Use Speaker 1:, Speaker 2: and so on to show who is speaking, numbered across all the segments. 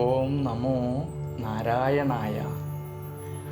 Speaker 1: ഓം നമോ നാരായണായ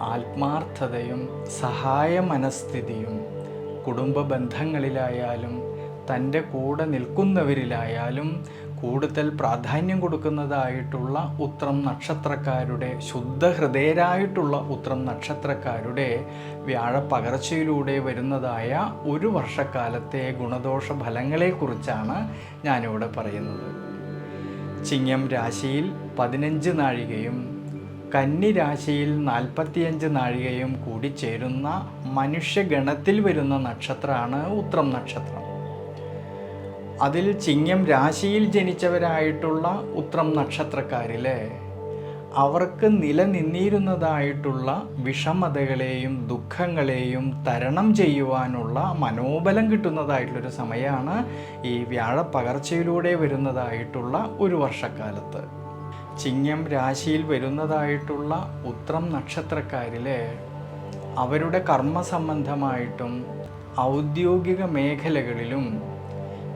Speaker 1: ആത്മാർത്ഥതയും സഹായ മനസ്ഥിതിയും കുടുംബ ബന്ധങ്ങളിലായാലും തന്റെ കൂടെ നിൽക്കുന്നവരിലായാലും കൂടുതൽ പ്രാധാന്യം കൊടുക്കുന്നതായിട്ടുള്ള ഉത്രം നക്ഷത്രക്കാരുടെ ശുദ്ധഹൃദയരായിട്ടുള്ള ഉത്രം നക്ഷത്രക്കാരുടെ വ്യാഴപ്പകർച്ചയിലൂടെ വരുന്നതായ ഒരു വർഷക്കാലത്തെ ഗുണദോഷ ഫലങ്ങളെക്കുറിച്ചാണ് ഞാനിവിടെ പറയുന്നത്. ചിങ്ങം രാശിയിൽ പതിനഞ്ച് നാഴികയും കന്നി രാശിയിൽ നാൽപ്പത്തിയഞ്ച് നാഴികയും കൂടി ചേരുന്ന മനുഷ്യഗണത്തിൽ വരുന്ന നക്ഷത്രമാണ് ഉത്രം നക്ഷത്രം. അതിൽ ചിങ്ങം രാശിയിൽ ജനിച്ചവരായിട്ടുള്ള ഉത്രം നക്ഷത്രക്കാരിലെ അവർക്ക് നിലനിന്നിരുന്നതായിട്ടുള്ള വിഷമതകളെയും ദുഃഖങ്ങളെയും തരണം ചെയ്യുവാനുള്ള മനോബലം കിട്ടുന്നതായിട്ടുള്ളൊരു സമയമാണ് ഈ വ്യാഴപ്പകർച്ചയിലൂടെ വരുന്നതായിട്ടുള്ള ഒരു വർഷക്കാലത്ത്. ചിങ്ങം രാശിയിൽ വരുന്നതായിട്ടുള്ള ഉത്രം നക്ഷത്രക്കാരിലെ അവരുടെ കർമ്മ സംബന്ധമായിട്ടും ഔദ്യോഗിക മേഖലകളിലും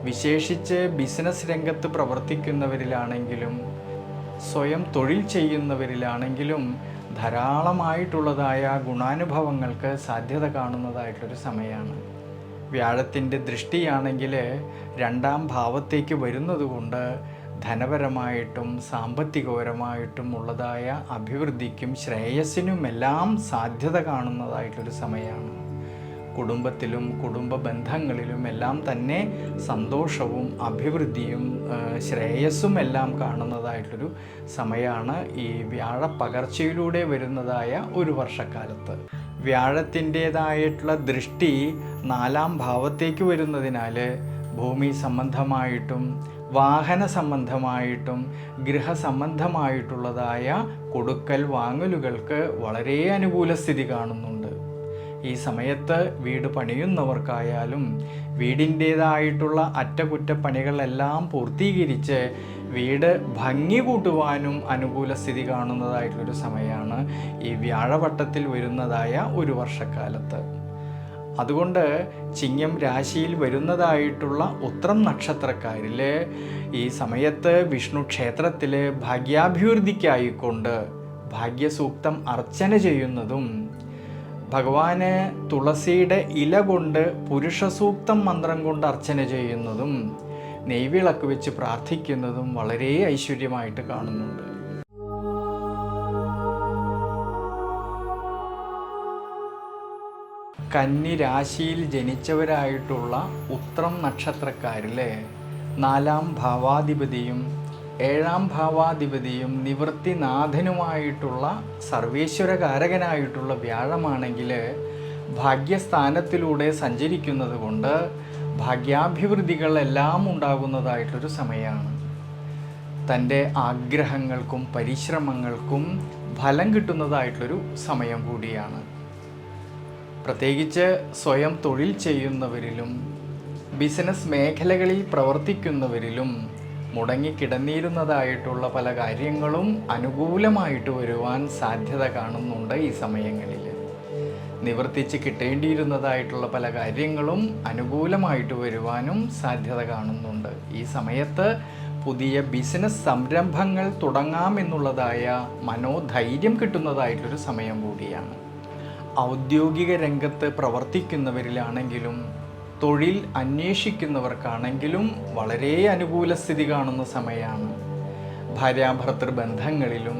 Speaker 1: വിശേഷിച്ച് ബിസിനസ് രംഗത്ത് പ്രവർത്തിക്കുന്നവരിലാണെങ്കിലും സ്വയം തൊഴിൽ ചെയ്യുന്നവരിലാണെങ്കിലും ധാരാളമായിട്ടുള്ളതായ ഗുണാനുഭവങ്ങൾക്ക് സാധ്യത കാണുന്നതായിട്ടൊരു സമയമാണ് വ്യാഴത്തിന്റെ ദൃഷ്ടിയാണെങ്കിൽ രണ്ടാം ഭാവത്തേക്ക് വരുന്നതുകൊണ്ട് ധനപരമായിട്ടും സാമ്പത്തികപരമായിട്ടും ഉള്ളതായ അഭിവൃദ്ധിക്കും ശ്രേയസ്സിനുമെല്ലാം സാധ്യത കാണുന്നതായിട്ടൊരു സമയമാണ്. കുടുംബത്തിലും കുടുംബ ബന്ധങ്ങളിലും എല്ലാം തന്നെ സന്തോഷവും അഭിവൃദ്ധിയും ശ്രേയസ്സും എല്ലാം കാണുന്നതായിട്ടൊരു സമയമാണ് ഈ വ്യാഴപ്പകർച്ചയിലൂടെ വരുന്നതായ ഒരു വർഷക്കാലത്ത്. വ്യാഴത്തിന്റേതായിട്ടുള്ള ദൃഷ്ടി നാലാം ഭാവത്തേക്ക് വരുന്നതിനാൽ ഭൂമി സംബന്ധമായിട്ടും വാഹന സംബന്ധമായിട്ടും ഗൃഹ സംബന്ധമായിട്ടുള്ളതായ കൊടുക്കൽ വാങ്ങലുകൾക്ക് വളരെ അനുകൂല സ്ഥിതി കാണുന്നുണ്ട്. ഈ സമയത്ത് വീട് പണിയുന്നവർക്കായാലും വീടിന്റേതായിട്ടുള്ള അറ്റകുറ്റപ്പണികളെല്ലാം പൂർത്തീകരിച്ച് വീട് ഭംഗി കൂട്ടുവാനും അനുകൂല സ്ഥിതി കാണുന്നതായിട്ടുള്ളൊരു സമയമാണ് ഈ വ്യാഴവട്ടത്തിൽ വരുന്നതായ ഒരു വർഷക്കാലത്ത്. അതുകൊണ്ട് ചിങ്ങം രാശിയിൽ വരുന്നതായിട്ടുള്ള ഉത്രം നക്ഷത്രക്കാരിൽ ഈ സമയത്ത് വിഷ്ണു ക്ഷേത്രത്തിൽ ഭാഗ്യാഭിവൃദ്ധിക്കായിക്കൊണ്ട് ഭാഗ്യസൂക്തം അർച്ചന ചെയ്യുന്നതും ഭഗവാന് തുളസിയുടെ ഇല കൊണ്ട് പുരുഷസൂക്തം മന്ത്രം കൊണ്ട് അർച്ചന ചെയ്യുന്നതും നെയ്വിളക്ക് വെച്ച് പ്രാർത്ഥിക്കുന്നതും വളരെ ഐശ്വര്യമായിട്ട് കാണുന്നുണ്ട്. കന്നി രാശിയിൽ ജനിച്ചവരായിട്ടുള്ള ഉത്രം നക്ഷത്രക്കാരിലെ നാലാം ഭാവാധിപതിയും ഏഴാം ഭാവാധിപതിയും നിവൃത്തിനാഥനുമായിട്ടുള്ള സർവേശ്വരകാരകനായിട്ടുള്ള വ്യാഴമാണെങ്കിൽ ഭാഗ്യസ്ഥാനത്തിലൂടെ സഞ്ചരിക്കുന്നത് കൊണ്ട് ഭാഗ്യാഭിവൃദ്ധികളെല്ലാം ഉണ്ടാകുന്നതായിട്ടൊരു സമയമാണ്. തന്റെ ആഗ്രഹങ്ങൾക്കും പരിശ്രമങ്ങൾക്കും ഫലം കിട്ടുന്നതായിട്ടുള്ളൊരു സമയം കൂടിയാണ്. പ്രത്യേകിച്ച് സ്വയം തൊഴിൽ ചെയ്യുന്നവരിലും ബിസിനസ് മേഖലകളിൽ പ്രവർത്തിക്കുന്നവരിലും മുടങ്ങിക്കിടന്നിരുന്നതായിട്ടുള്ള പല കാര്യങ്ങളും അനുകൂലമായിട്ട് വരുവാൻ സാധ്യത കാണുന്നുണ്ട് ഈ സമയങ്ങളിൽ. നിവർത്തിച്ച് കിട്ടേണ്ടിയിരുന്നതായിട്ടുള്ള പല കാര്യങ്ങളും അനുകൂലമായിട്ട് വരുവാനും സാധ്യത കാണുന്നുണ്ട്. ഈ സമയത്ത് പുതിയ ബിസിനസ് സംരംഭങ്ങൾ തുടങ്ങാമെന്നുള്ളതായ മനോധൈര്യം കിട്ടുന്നതായിട്ടൊരു സമയം കൂടിയാണ്. ഔദ്യോഗിക രംഗത്ത് പ്രവർത്തിക്കുന്നവരിലാണെങ്കിലും തൊഴിൽ അന്വേഷിക്കുന്നവർക്കാണെങ്കിലും വളരെ അനുകൂല സ്ഥിതി കാണുന്ന സമയമാണ്. ഭാര്യാഭർത്തൃ ബന്ധങ്ങളിലും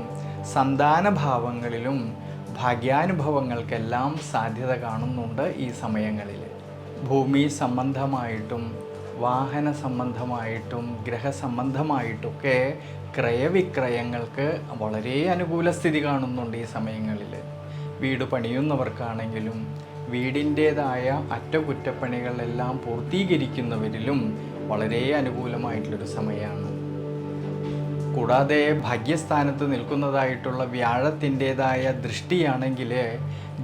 Speaker 1: സന്താനഭാവങ്ങളിലും ഭാഗ്യാനുഭവങ്ങൾക്കെല്ലാം സാധ്യത കാണുന്നുണ്ട് ഈ സമയങ്ങളിൽ ഭൂമി സംബന്ധമായിട്ടും വാഹന സംബന്ധമായിട്ടും ഗ്രഹസംബന്ധമായിട്ടൊക്കെ ക്രയവിക്രയങ്ങൾക്ക് വളരെ അനുകൂല സ്ഥിതി കാണുന്നുണ്ട് ഈ സമയങ്ങളിൽ വീട് പണിയുന്നവർക്കാണെങ്കിലും വീടിന്റേതായ അറ്റകുറ്റപ്പണികളെല്ലാം പൂർത്തീകരിക്കുന്നവരിലും വളരെ അനുകൂലമായിട്ടുള്ളൊരു സമയമാണ്. കൂടാതെ ഭാഗ്യസ്ഥാനത്ത് നിൽക്കുന്നതായിട്ടുള്ള വ്യാഴത്തിന്റേതായ ദൃഷ്ടിയാണെങ്കിൽ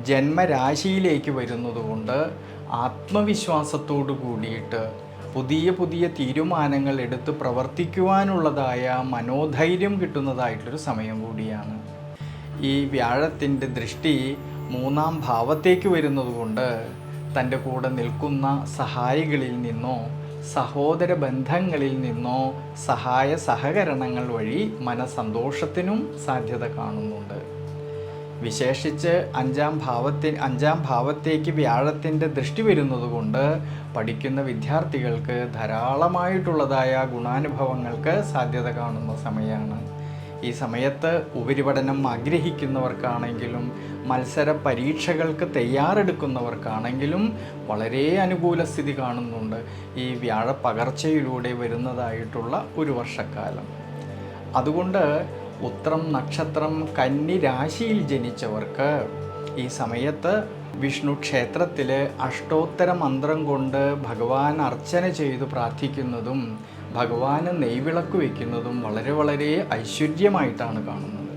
Speaker 1: ജന്മരാശിയിലേക്ക് വരുന്നതുകൊണ്ട് ആത്മവിശ്വാസത്തോടു കൂടിയിട്ട് പുതിയ പുതിയ തീരുമാനങ്ങൾ എടുത്ത് പ്രവർത്തിക്കുവാനുള്ളതായ മനോധൈര്യം കിട്ടുന്നതായിട്ടൊരു സമയം കൂടിയാണ്. ഈ വ്യാഴത്തിന്റെ ദൃഷ്ടി മൂന്നാം ഭാവത്തേക്ക് വരുന്നതുകൊണ്ട് തന്റെ കൂടെ നിൽക്കുന്ന സഹായികളിൽ നിന്നോ സഹോദര ബന്ധങ്ങളിൽ നിന്നോ സഹായ സഹകരണങ്ങൾ വഴി മനസന്തോഷത്തിനും സാധ്യത കാണുന്നുണ്ട്. വിശേഷിച്ച് അഞ്ചാം ഭാവത്തിൽ അഞ്ചാം ഭാവത്തേക്ക് വ്യാഴത്തിന്റെ ദൃഷ്ടി വരുന്നതുകൊണ്ട് പഠിക്കുന്ന വിദ്യാർത്ഥികൾക്ക് ധാരാളമായിട്ടുള്ളതായ ഗുണാനുഭവങ്ങൾക്ക് സാധ്യത കാണുന്ന സമയമാണ്. ഈ സമയത്ത് ഉപരിപഠനം ആഗ്രഹിക്കുന്നവർക്കാണെങ്കിലും മത്സര പരീക്ഷകൾക്ക് തയ്യാറെടുക്കുന്നവർക്കാണെങ്കിലും വളരെ അനുകൂല സ്ഥിതി കാണുന്നുണ്ട്. ഈ വ്യാഴ പകർച്ചയിലൂടെ വരുന്നതായിട്ടുള്ള ഒരു വർഷക്കാലം. അതുകൊണ്ട് ഉത്രം നക്ഷത്രം കന്നി രാശിയിൽ ജനിച്ചവർക്ക് ഈ സമയത്ത് വിഷ്ണു ക്ഷേത്രത്തിൽ അഷ്ടോത്തര മന്ത്രം കൊണ്ട് ഭഗവാൻ അർച്ചന ചെയ്തു പ്രാർത്ഥിക്കുന്നതും ഭഗവാന് നെയ്വിളക്ക് വയ്ക്കുന്നതും വളരെ വളരെ ഐശ്വര്യമായിട്ടാണ് കാണുന്നത്.